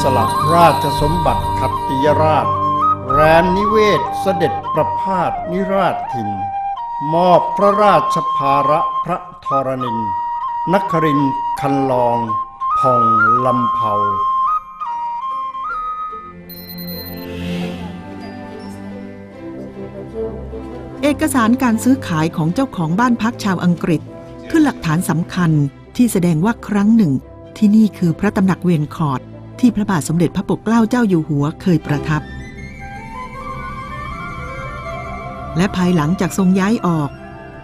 สละราชสมบัติขัตติยราช แรมนิเวศเสด็จประพาสนิราชถิ่น มอบพระราชภาระพระธรณินนครินคันลองพองลำเผาเอกสารการซื้อขายของเจ้าของบ้านพักชาวอังกฤษ คือหลักฐานสำคัญที่แสดงว่าครั้งหนึ่ง ที่นี่คือพระตำหนักเวียนคอร์ด ที่พระบาทสมเด็จพระปกเกล้าเจ้าอยู่หัวเคยประทับ และภายหลังจากทรงย้ายออก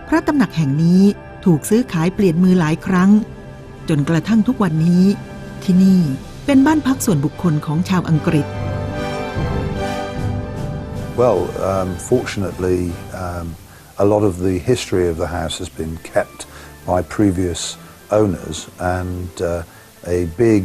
พระตำหนักแห่งนี้ถูกซื้อขายเปลี่ยนมือหลายครั้ง จนกระทั่งทุกวันนี้ ที่นี่เป็นบ้านพักส่วนบุคคลของชาวอังกฤษ Well, um, fortunately, um, a lot of the history of the house has been kept by previous owners, and uh, a big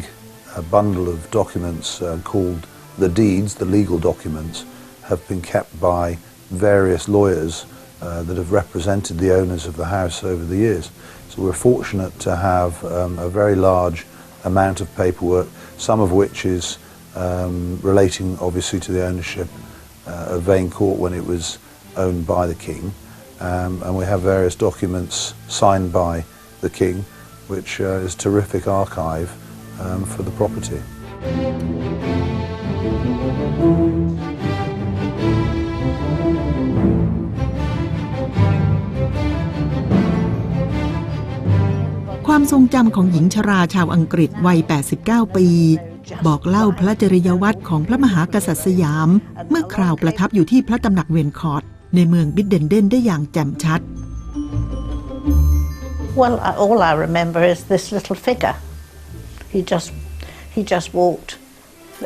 uh, bundle of documents uh, called the deeds, the legal documents, have been kept by various lawyers uh, that have represented the owners of the house over the years. So we're fortunate to have um, a very large amount of paperwork, some of which is um, relating obviously to the ownership uh, of Vane Court when it was owned by the King. Um, and we have various documents signed by the King, which uh, is terrific archive um, for the property. ความทรงจำของหญิงชราชาวอังกฤษวัย 89 ปี บอกเล่าพระจริยวัตรของพระมหากษัตริย์สยาม เมื่อคราวประทับอยู่ที่พระตำหนักเวนคอร์ดในเมืองบิดเดนเดนได้อย่างแจ่มชัด Well, I, all I remember is this little figure. He just, he just walked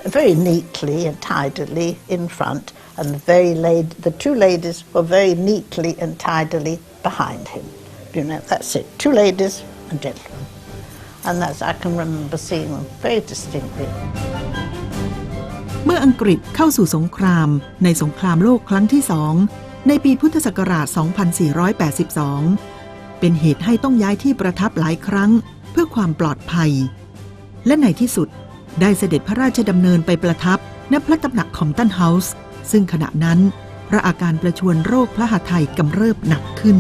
very neatly and tidily in front, and the very laid, the two ladies were very neatly and tidily behind him. You know, that's it. Two ladies and gentlemen, and that's I can remember seeing them very distinctly. เมื่ออังกฤษเข้าสู่สงคราม ในสงครามโลกครั้งที่สองในปีพุทธศักราช 2482 เป็นเหตุให้ต้องย้ายที่ประทับหลายครั้ง เพื่อความปลอดภัย และในที่สุดได้เสด็จพระราชดำเนินไปประทับณพระตำหนักคอมตันเฮาส์ ซึ่งขณะนั้น พระอาการประชวนโรคพระหัตถ์ไทยกำเริบหนักขึ้น